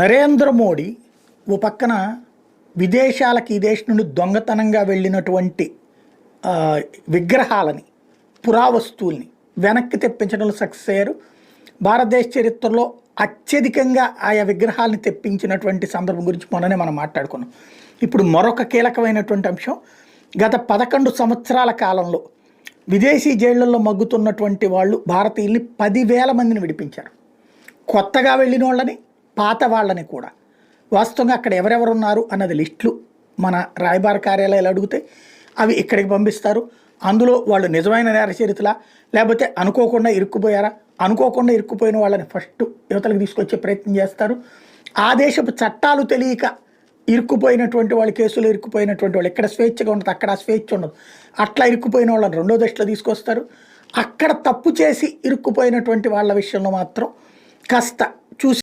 నరేంద్ర మోడీ ఓ పక్కన విదేశాలకి ఈ దేశం నుండి దొంగతనంగా వెళ్ళినటువంటి విగ్రహాలని పురావస్తువుల్ని వెనక్కి తెప్పించడంలో సక్సెస్ అయ్యారు. భారతదేశ చరిత్రలో అత్యధికంగా ఆయా విగ్రహాలని తెప్పించినటువంటి సందర్భం గురించి మొన్ననే మనం మాట్లాడుకున్నాం. ఇప్పుడు మరొక కీలకమైనటువంటి అంశం గత పదకొండు సంవత్సరాల కాలంలో విదేశీ జైళ్ళలో మగ్గుతున్నటువంటి వాళ్ళు భారతీయుల్ని పదివేల మందిని విడిపించారు. కొత్తగా వెళ్ళిన వాళ్ళని పాత వాళ్ళని కూడా. వాస్తవంగా అక్కడ ఎవరెవరు ఉన్నారు అన్నది లిస్టులు మన రాయబార కార్యాలయాలు అడిగితే అవి ఇక్కడికి పంపిస్తారు. అందులో వాళ్ళు నిజమైన నేరచరితలా లేకపోతే అనుకోకుండా ఇరుక్కుపోయారా? అనుకోకుండా ఇరుక్కుపోయిన వాళ్ళని ఫస్ట్ యువతలకు తీసుకొచ్చే ప్రయత్నం చేస్తారు. ఆ దేశపు చట్టాలు తెలియక ఇరుక్కుపోయినటువంటి వాళ్ళు కేసులు ఇరుక్కుపోయినటువంటి వాళ్ళు ఎక్కడ స్వేచ్ఛగా ఉండదు అక్కడ స్వేచ్ఛ ఉండదు. అట్లా ఇరుక్కుపోయిన వాళ్ళని రెండో దశలో తీసుకొస్తారు. అక్కడ తప్పు చేసి ఇరుక్కుపోయినటువంటి వాళ్ళ విషయంలో మాత్రం కాస్త